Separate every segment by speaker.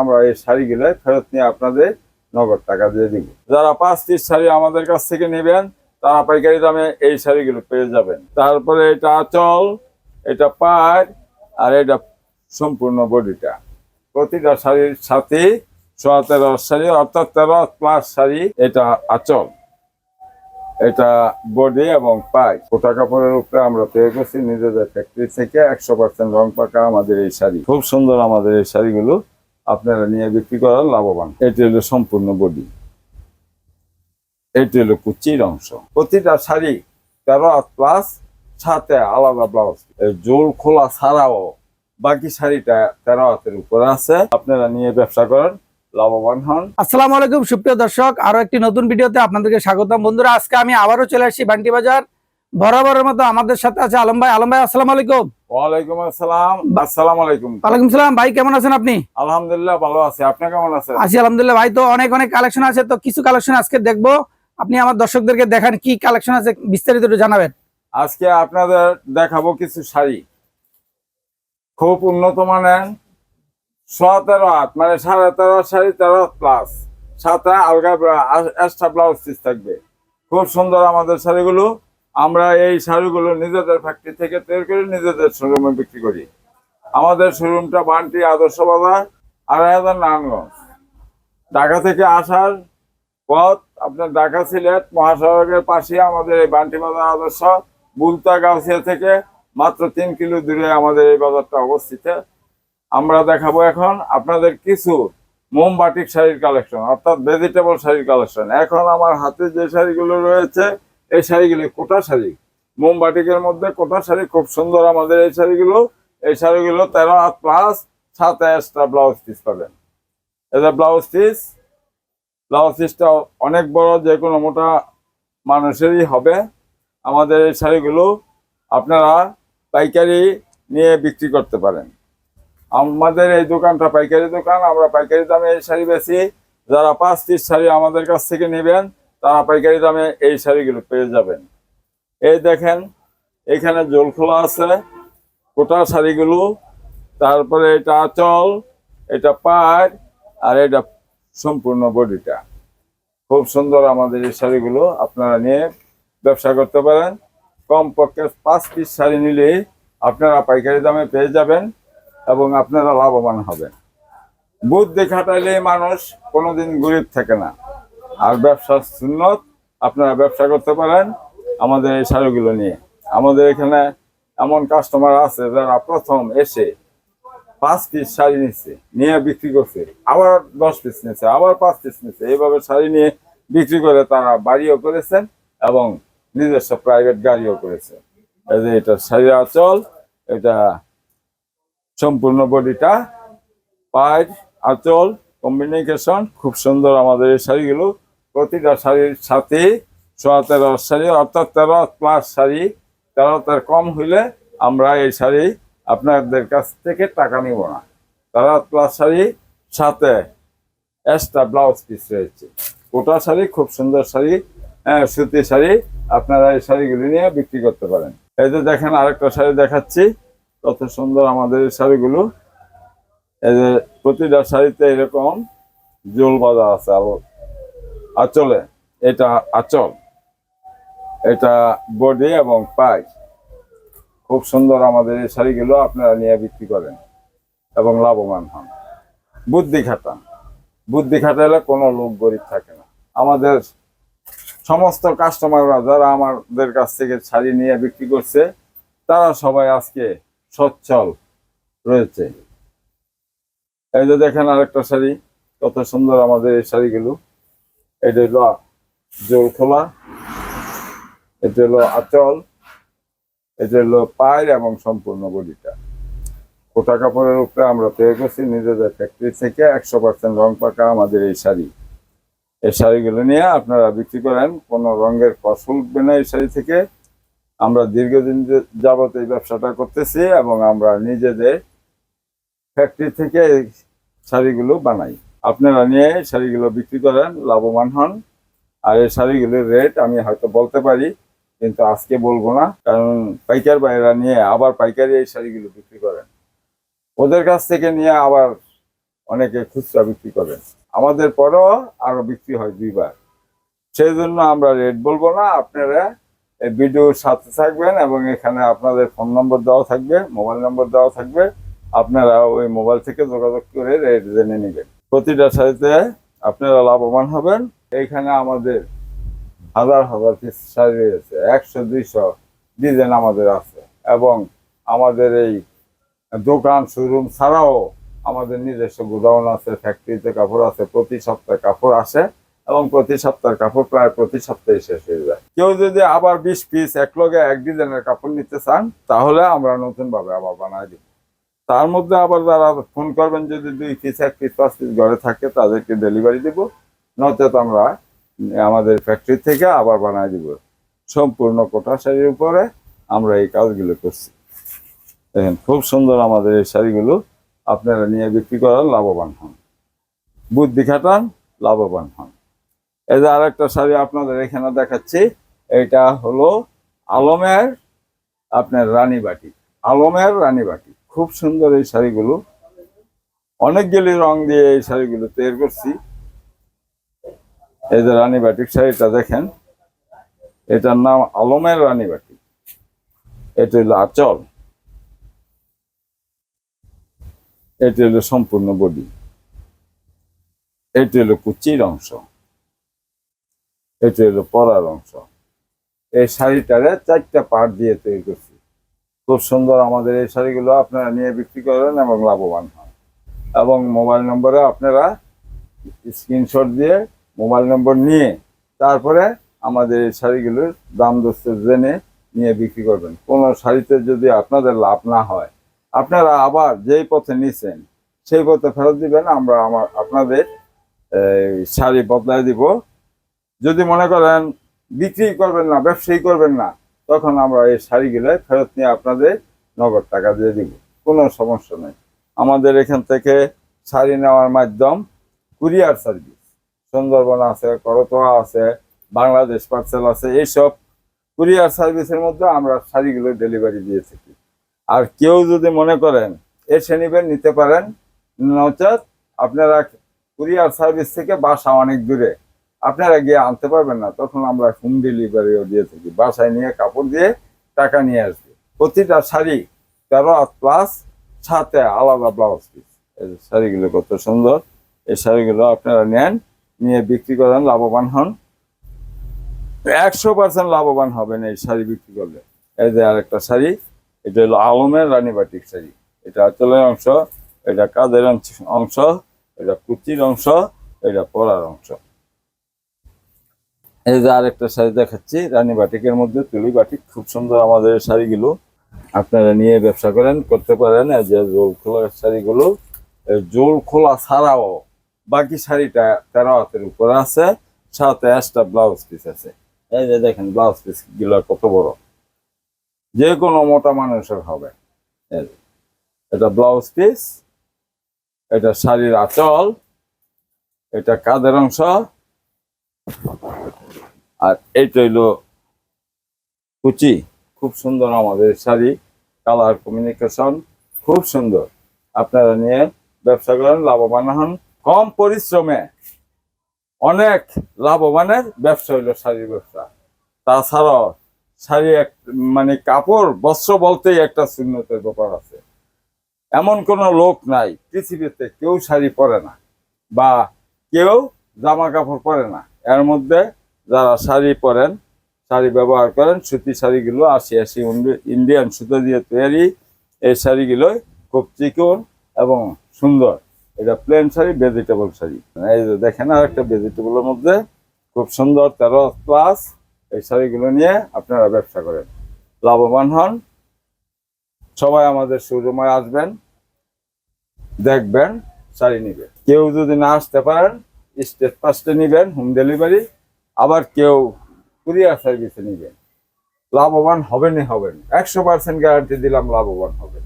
Speaker 1: আমরা এই শাড়িগুলো ফেরত নিয়ে আপনাদের নগদ টাকা দিয়ে দিব। যারা পাঁচ পিস শাড়ি আমাদের কাছ থেকে নেবেন, তারা পাইকারি দামে এই শাড়িগুলো পেয়ে যাবেন। তারপরে এটা আঁচল, এটা পাড় আর এটা সম্পূর্ণ বডিটা। প্রতিটা শাড়ির সাথে সোয়া তেরো শাড়ি, অর্থাৎ তেরো প্লাস শাড়ি, এটা আঁচল। এটা বডি এবং পাই কোটা কাপড়ের উপরে আমরা পেয়ে গেছি নিজেদের ফ্যাক্টরি থেকে একশো পার্সেন্ট রং পাকা আমাদের এই শাড়ি। খুব সুন্দর আমাদের এই শাড়িগুলো। আপনারা নিয়ে বিক্রি করার লাভবান। এটি হলো সম্পূর্ণ বডি এটি হলো কুচির অংশ। প্রতিটা শাড়ি তেরো হাত প্লাস সাথে আলাদা ব্লাউজ জোল খোলা ছাড়াও বাকি শাড়িটা তেরো হাতের উপরে আছে। আপনারা নিয়ে ব্যবসা করেন, লাভবান হন।
Speaker 2: আসসালামু আলাইকুম, সুপ্রিয় দর্শক। আরও একটি নতুন ভিডিওতে আপনাদেরকে স্বাগতম। বন্ধুরা, আজকে আমি আবারও চলে আসছি বান্টি বাজার। বরাবরের মতো আমাদের সাথে আছে আলম ভাই। আলম ভাই, আসসালামু আলাইকুম।
Speaker 1: ওয়ালাইকুম আসসালাম। আসসালামু আলাইকুম
Speaker 2: ওয়ালাইকুম সালাম ভাই কেমন আছেন আপনি?
Speaker 1: আলহামদুলিল্লাহ ভালো আছি। আপনি কেমন আছেন?
Speaker 2: আছি আলহামদুলিল্লাহ ভাই তো অনেক অনেক কালেকশন আছে তো কিছু কালেকশন আজকে দেখব। আপনি আমার দর্শকদেরকে দেখান কি কালেকশন আছে বিস্তারিত জানাবেন।
Speaker 1: আজকে আপনাদের দেখাবো কিছু শাড়ি। খুব উন্নত মানের সোয়া তেরো হাত মানে সাড়ে তেরো শাড়ি তেরো প্লাস সাথে আলগা এক্সট্রা ব্লাউজ পিস থাকবে। খুব সুন্দর আমাদের শাড়িগুলো। আমরা এই শাড়িগুলো নিজেদের ফ্যাক্টরি থেকে তৈরি করে নিজেদের শোরুমে বিক্রি করি। আমাদের শোরুমটা বানটি আদর্শ বাজার আড়াই হাজার নারায়ণগঞ্জ। ঢাকা থেকে আসার পথ আপনার ঢাকা সিলেট, মহাসড়কের পাশে আমাদের এই বান্টি বাজার আদর্শ, বুলতা গাউসিয়া থেকে মাত্র তিন কিলো দূরে আমাদের এই বাজারটা অবস্থিত। আমরা দেখাবো এখন আপনাদের কিছু মোমবাটিক শাড়ির কালেকশন অর্থাৎ ভেজিটেবল শাড়ির কালেকশন এখন আমার হাতে যে শাড়িগুলো রয়েছে এই শাড়িগুলি কোটা শাড়ি। মোমবাটিকের মধ্যে কোটা শাড়ি, খুব সুন্দর আমাদের এই শাড়িগুলো। এই শাড়িগুলো তেরো হাত প্লাস সাত এক্সট্রা ব্লাউজ পিস পাবেন। এটা ব্লাউজ পিস ব্লাউজ পিসটা অনেক বড় যে কোনো মোটা মানুষেরই হবে। আমাদের এই শাড়িগুলো আপনারা পাইকারি নিয়ে বিক্রি করতে পারেন। আমাদের এই দোকানটা পাইকারি দোকান, আমরা পাইকারি দামে এই শাড়ি বেশি যারা পাঁচ পিস শাড়ি আমাদের কাছ থেকে নেবেন তারা পাইকারি দামে এই শাড়িগুলো পেয়ে যাবেন। এই দেখেন, এখানে জল খোলা আছে কোটা শাড়িগুলো, তারপরে এটা আঁচল, এটা পাড় আর এটা সম্পূর্ণ বডিটা। খুব সুন্দর আমাদের এই শাড়িগুলো, আপনারা নিয়ে ব্যবসা করতে পারেন। কমপক্ষে পাঁচ পিস শাড়ি নিলে আপনারা পাইকারি দামে পেয়ে যাবেন এবং আপনারা লাভবান হবেন। বুদ্ধি খাটাইলে মানুষ কোনোদিন গরিব থাকে না। আর ব্যবসার সুন্নত, আপনারা ব্যবসা করতে পারেন আমাদের এই শাড়িগুলো নিয়ে। আমাদের এখানে এমন কাস্টমার আছে যারা প্রথম এসে পাঁচ পিস শাড়ি নিচ্ছে নিয়ে বিক্রি করছে, আবার দশ পিস নিচ্ছে আবার পাঁচ পিস নিচ্ছে এইভাবে শাড়ি নিয়ে বিক্রি করে তারা বাড়িও করেছেন এবং নিজস্ব প্রাইভেট গাড়িও করেছে। এই যে এটা শাড়ি আঁচল, এটা সম্পূর্ণ বডিটা পায়ের আঁচল কম্বিনেশন খুব সুন্দর আমাদের এই শাড়িগুলো। প্রতিটা শাড়ির সাথে সোয়া তেরো শাড়ি, অর্থাৎ তেরো প্লাস শাড়ি তেরো তার কম হইলে আমরা এই শাড়ি আপনাদের কাছ থেকে টাকা নিব না। তেরো প্লাস শাড়ি, সাথে এক্সট্রা ব্লাউজ পিস রয়েছে। কোটা শাড়ি, খুব সুন্দর শাড়ি হ্যাঁ সুতি শাড়ি, আপনারা এই শাড়িগুলি নিয়ে বিক্রি করতে পারেন। এই যে দেখেন, আরেকটা শাড়ি দেখাচ্ছি, কত সুন্দর আমাদের এই শাড়িগুলো। এই যে প্রতিটা শাড়িতে এরকম জোল বাঁধা আছে আবার আঁচলে, এটা আঁচল, এটা বডি এবং পাই। খুব সুন্দর আমাদের এই শাড়িগুলো আপনারা নিয়ে বিক্রি করেন এবং লাভবান হন। বুদ্ধি খাটান। বুদ্ধি খাটালে কোনো লোক গরিব থাকে না। আমাদের সমস্ত কাস্টমাররা যারা আমাদের কাছ থেকে শাড়ি নিয়ে বিক্রি করছে, তারা সবাই আজকে সচ্ছল রয়েছে। এই যে দেখেন আরেকটা শাড়ি, কত সুন্দর আমাদের এই শাড়িগুলো। এটা হলো জোর খোলা এটা হলো আঁচল এটা হলো পায়ের এবং সম্পূর্ণ বডিটা কোটা কাপড়ের উপরে আমরা পেয়ে গেছি নিজেদের ফ্যাক্টরি থেকে একশো পার্সেন্ট রং পাকা আমাদের এই শাড়ি। এই শাড়িগুলো নিয়ে আপনারা বিক্রি করেন, কোনো রঙের ফসল উঠবে না এই শাড়ি থেকে। আমরা দীর্ঘদিন যাবত এই ব্যবসাটা করতেছি এবং আমরা নিজেদের ফ্যাক্টরি থেকে শাড়িগুলো বানাই। আপনারা নিয়ে শাড়িগুলো বিক্রি করেন, লাভবান হন। আর এই শাড়িগুলোর রেট আমি হয়তো বলতে পারি, কিন্তু আজকে বলব না, কারণ পাইকার বাইরা নিয়ে আবার পাইকারি এই শাড়িগুলো বিক্রি করেন। ওদের কাছ থেকে নিয়ে আবার অনেকে খুচরা বিক্রি করেন। আমাদের পরেও আরও বিক্রি হয় দুইবার। সেই জন্য আমরা রেট বলব না, আপনারা এই ভিডিওর সাথে থাকবেন এবং এখানে আপনাদের ফোন নম্বর দেওয়া থাকবে মোবাইল নম্বর দেওয়া থাকবে। আপনারা ওই মোবাইল থেকে যোগাযোগ করে রেট জেনে নেবেন। প্রতিটা শাড়িতে আপনারা লাভবান হবেন। এইখানে আমাদের হাজার হাজার পিস শাড়ি রয়েছে, একশো, দুইশো ডিজাইন আমাদের আছে এবং আমাদের এই দোকান শোরুম ছাড়াও আমাদের নিজস্ব গোডাউন আছে ফ্যাক্টরিতে কাপড় আছে, প্রতি সপ্তাহে কাপড় আসে এবং প্রতি সপ্তাহের কাপড় প্রায় প্রতি সপ্তাহে শেষ হয়ে যায়। কেউ যদি আবার বিশ পিস এক লগে এক ডিজাইনের কাপড় নিতে চান, তাহলে আমরা নতুনভাবে আবার বানাই দিব। তার মধ্যে আবার যারা ফোন করবেন, যদি দুই পিস, এক পিস, পাঁচ পিস ঘরে থাকে, তাদেরকে ডেলিভারি দিব। নচেত আমরা আমাদের ফ্যাক্টরি থেকে আবার বানাই দিব। সম্পূর্ণ কোটা শাড়ির উপরে আমরা এই কাজগুলো করছি। দেখেন, খুব সুন্দর আমাদের এই শাড়িগুলো। আপনারা নিয়ে বিক্রি করার লাভবান হন। বুদ্ধি খাটান, লাভবান হন। এই যে আরেকটা শাড়ি আপনাদের এখানে দেখাচ্ছি। এটা হলো আলমের, আপনার রানীবাটি আলমের রানীবাটি খুব সুন্দর এই শাড়িগুলো। অনেকগুলি রং দিয়ে এই শাড়িগুলো তৈরি করছি। এই যে রানীবাটিক শাড়িটা দেখেন, এটার নাম আলমের রানীবাটি এটা হলো আচল। এটা হলো সম্পূর্ণ বডি। এটা হলো কুচির অংশ। এটা হলো পরার অংশ। এই শাড়িটারে চারটা পার্ট দিয়ে তৈরি করছি। খুব সুন্দর আমাদের এই শাড়িগুলো আপনারা নিয়ে বিক্রি করেন এবং লাভবান হন। এবং মোবাইল নম্বরে আপনারা স্ক্রিনশট দিয়ে মোবাইল নম্বর নিয়ে তারপরে আমাদের এই শাড়িগুলোর দাম দস্ত জেনে নিয়ে বিক্রি করবেন। কোনো শাড়িতে যদি আপনাদের লাভ না হয়, আপনারা আবার যেই পথে নিছেন, সেই পথে ফেরত দিবেন, আমরা আমার আপনাদের শাড়ি বদলায় দিব। যদি মনে করেন বিক্রি করবেন না, ব্যবসায়ী করবেন না তখন আমরা এই শাড়িগুলো ফেরত নিয়ে আপনাদের নগদ টাকা দিয়ে দিব। কোনো সমস্যা নেই। আমাদের এখান থেকে শাড়ি নেওয়ার মাধ্যম কুরিয়ার সার্ভিস। সুন্দরবন আছে, করতোয়া আছে, বাংলাদেশ পার্সেল আছে, এইসব কুরিয়ার সার্ভিসের মধ্যে আমরা শাড়িগুলো ডেলিভারি দিয়ে থাকি। আর কেউ যদি মনে করেন এসে নেবেন, নিতে পারেন, নচেত আপনারা কুরিয়ার সার্ভিস থেকে বাসা অনেক দূরে। আপনারা গিয়ে আনতে পারবেন না, তখন আমরা হোম ডেলিভারিও দিয়ে থাকি। বাসায় নিয়ে কাপড় দিয়ে টাকা নিয়ে আসবে। প্রতিটা শাড়ি তেরো প্লাস সাথে আলাদা ব্লাউজ পিস এই শাড়িগুলো কত সুন্দর। এই শাড়িগুলো আপনারা নেন, নিয়ে বিক্রি করেন, লাভবান হন। একশো পার্সেন্ট লাভবান হবেন এই শাড়ি বিক্রি করলে। এই যে আরেকটা শাড়ি, এটা হলো আলমের রানীবাটিক শাড়ি। এটা আঁচলের অংশ, এটা কাদের অংশ- এটা কুচির অংশ, এটা পরার অংশ। এই যে আরেকটা শাড়ি দেখাচ্ছি, রানী বাটিকের মধ্যে তুলি বাটিক, খুব সুন্দর আমাদের শাড়িগুলো। আপনারা নিয়ে ব্যবসা করেন, করতে পারেন, এই যে জোল খোলা শাড়িগুলো। জোল খোলা ছাড়াও বাকি শাড়িটা তেরো হাতের উপরে আছে, সাথে একটা ব্লাউজ পিস আছে। এই যে দেখেন ব্লাউজ পিসগুলো কত বড়। যে কোনো মোটা মানুষের হবে। এটা ব্লাউজ পিস এটা শাড়ির আঁচল, এটা কাদের অংশ? আর এইটা হইল কুচি। খুব সুন্দর আমাদের শাড়ি, কালার কমিউনিকেশন খুব সুন্দর। আপনারা নিয়ে ব্যবসা করেন, লাভবান হন, কম পরিশ্রমে। অনেক লাভবানের ব্যবসা হইল শাড়ির ব্যবসা। তাছাড়াও শাড়ি এক মানে কাপড়, বস্ত্র বলতেই একটা শূন্যতের ব্যাপার আছে। এমন কোনো লোক নাই পৃথিবীতে কেউ শাড়ি পরে না বা কেউ জামা কাপড় পরে না। এর মধ্যে যারা শাড়ি পরেন, শাড়ি ব্যবহার করেন, সুতি শাড়িগুলো আশি আশি ইন্ডিয়ান সুতো দিয়ে তৈরি। এই শাড়িগুলো খুব চিকন এবং সুন্দর। এটা প্লেন শাড়ি ভেজিটেবল শাড়ি। এই যে দেখেন আর একটা ভেজিটেবলের মধ্যে খুব সুন্দর তেরো প্লাস এই শাড়িগুলো নিয়ে আপনারা ব্যবসা করেন। লাভবান হন। সবাই আমাদের শোরুমে আসবেন, দেখবেন, শাড়ি নিবে কেউ যদি না আসতে পারেন স্টেট ফার্স্টে নিবেন, হোম ডেলিভারি। আবার কেউ কুরিয়ার সার্ভিসে নিবেন। লাভবান হবেনই হবেন। একশো পার্সেন্ট গ্যারান্টি দিলাম, লাভবান হবেন।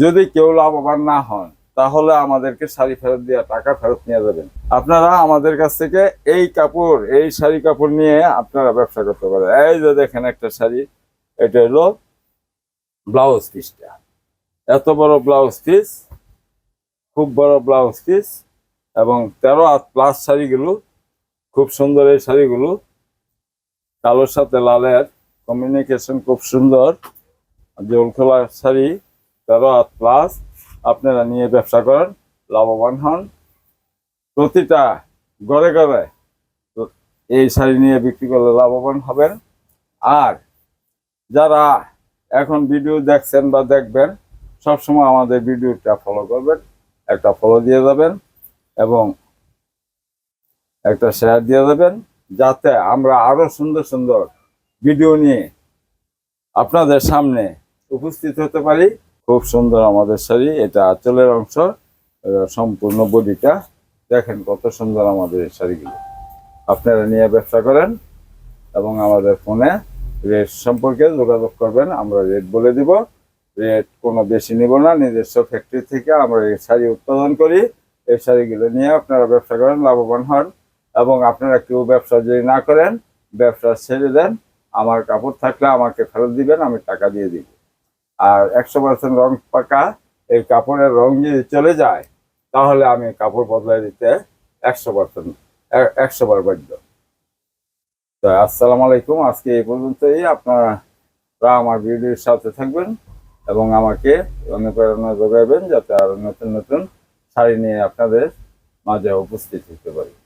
Speaker 1: যদি কেউ লাভবান না হন, তাহলে আমাদেরকে শাড়ি ফেরত দেওয়া টাকা ফেরত নিয়ে যাবেন। আপনারা আমাদের কাছ থেকে এই কাপড়, এই শাড়ি কাপড় নিয়ে আপনারা ব্যবসা করতে পারেন। এই যে দেখেন একটা শাড়ি, এটা হলো ব্লাউজ পিসটা। এত বড় ব্লাউজ পিস, খুব বড় ব্লাউজ পিস। এবং তেরো প্লাস শাড়িগুলো, খুব সুন্দর এই শাড়িগুলো। কালোর সাথে লালের কমিউনিকেশন খুব সুন্দর। জোল খোলা শাড়ি, তেরো হাত প্লাস আপনারা নিয়ে ব্যবসা করেন, লাভবান হন। প্রতিটা ঘরে ঘরে এই শাড়ি নিয়ে বিক্রি করলে লাভবান হবেন। আর যারা এখন ভিডিও দেখছেন বা দেখবেন, সবসময় আমাদের ভিডিওটা ফলো করবেন, একটা ফলো দিয়ে দেবেন এবং একটা শেয়ার দিয়ে দেবেন যাতে আমরা আরও সুন্দর সুন্দর ভিডিও নিয়ে আপনাদের সামনে উপস্থিত হতে পারি। খুব সুন্দর আমাদের শাড়ি, এটা আঁচলের অংশ। সম্পূর্ণ বডিটা দেখেন কত সুন্দর আমাদের এই শাড়িগুলো। আপনারা নিয়ে ব্যবসা করেন এবং আমাদের ফোনে রেট সম্পর্কে যোগাযোগ করবেন, আমরা রেট বলে দিব। রেট কোনো বেশি নিব না, নিজস্ব ফ্যাক্টরি থেকে আমরা এই শাড়ি উৎপাদন করি। এই শাড়িগুলো নিয়ে আপনারা ব্যবসা করেন, লাভবান হন এবং আপনারা কেউ ব্যবসা যদি না করেন, ব্যবসা ছেড়ে দেন, আমার কাপড় থাকলে আমাকে ফেরত দিবেন, আমি টাকা দিয়ে দিব। আর একশো পার্সেন্ট রং পাকা এই কাপড়ের রং যদি চলে যায়, তাহলে আমি কাপড় বদলাই দিতে একশো পার্সেন্ট একশো বার বাধ্য। তো আসসালামু আলাইকুম, আজকে এই পর্যন্তই। আপনারা আমার ভিডিওর সাথে থাকবেন এবং আমাকে অনুপ্রেরণা যোগাবেন যাতে আরও নতুন নতুন শাড়ি নিয়ে আপনাদের মাঝে উপস্থিত হতে পারি।